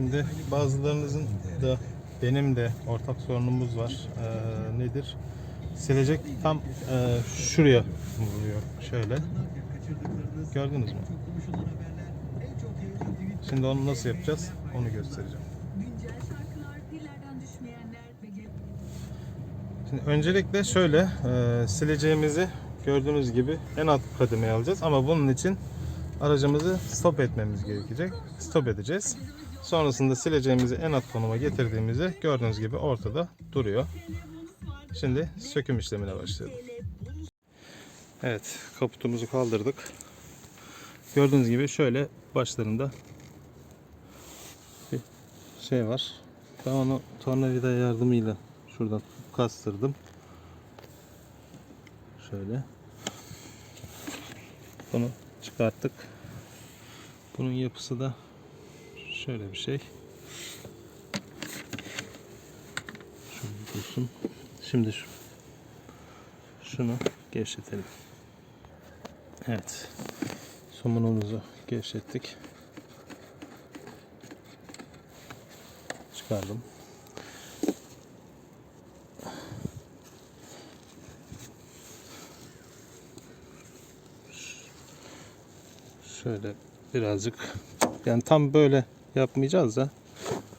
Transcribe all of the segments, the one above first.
Şimdi bazılarınızın da benim de ortak sorunumuz var. Ee, nedir? Silecek tam e, şuraya vuruyor. Şöyle. Gördünüz mü? Şimdi onu nasıl yapacağız? Onu göstereceğim. Şimdi öncelikle şöyle e, sileceğimizi gördüğünüz gibi en alt kademeye alacağız ama bunun için aracımızı stop etmemiz gerekecek. Stop edeceğiz. Sonrasında sileceğimizi en alt konuma getirdiğimizde gördüğünüz gibi ortada duruyor. Şimdi söküm işlemine başlayalım. Evet kaputumuzu kaldırdık. Gördüğünüz gibi şöyle başlarında bir şey var. Ben onu tornavida yardımıyla şuradan kastırdım. Şöyle. Bunu çıkarttık. Bunun yapısı da şöyle bir şey. Şöyle dursun. Şimdi şu, şunu gevşetelim. Evet. Somunumuzu gevşettik. Çıkardım. Şöyle birazcık yani tam böyle yapmayacağız da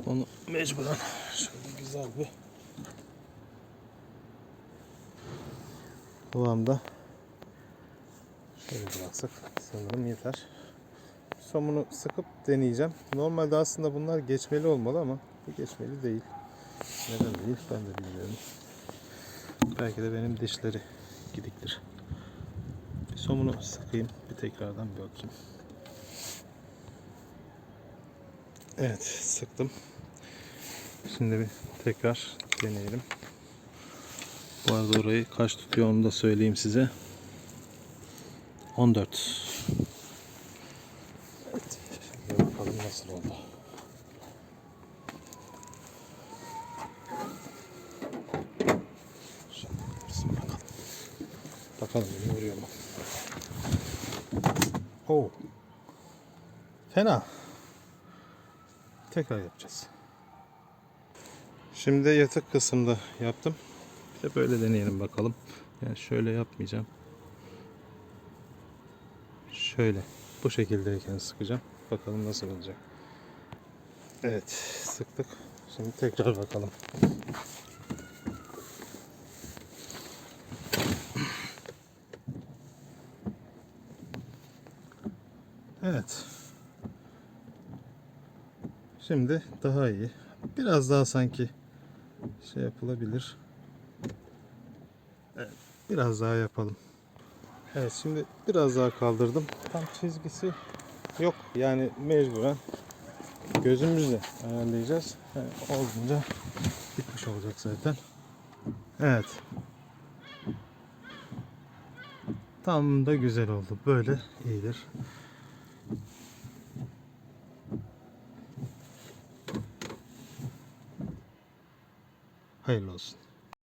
onu mecburen şöyle güzel bir kıvamda şöyle bıraksak sanırım yeter. Somunu sıkıp deneyeceğim. Normalde aslında bunlar geçmeli olmalı ama bu geçmeli değil. Neden değil ben de bilmiyorum. Belki de benim dişleri gidiktir. Bir somunu sıkayım. Bir tekrardan bir bakayım. Evet sıktım. Şimdi bir tekrar deneyelim. Bu arada orayı kaç tutuyor onu da söyleyeyim size. 14. Evet. Şimdi bakalım nasıl oldu. Şimdi bakalım. Bakalım vuruyor mu? Oo. Fena. Tekrar yapacağız. Şimdi de yatak kısımda yaptım. Bir de böyle deneyelim bakalım. Yani şöyle yapmayacağım. Şöyle. Bu şekildeyken sıkacağım. Bakalım nasıl olacak. Evet. Sıktık. Şimdi tekrar bakalım. Evet. Şimdi daha iyi. Biraz daha sanki şey yapılabilir. Evet, biraz daha yapalım. Evet, şimdi biraz daha kaldırdım. Tam çizgisi yok. Yani mecburen gözümüzle ayarlayacağız. Yani olunca bitmiş olacak zaten. Evet. Tam da güzel oldu. Böyle iyidir. pelos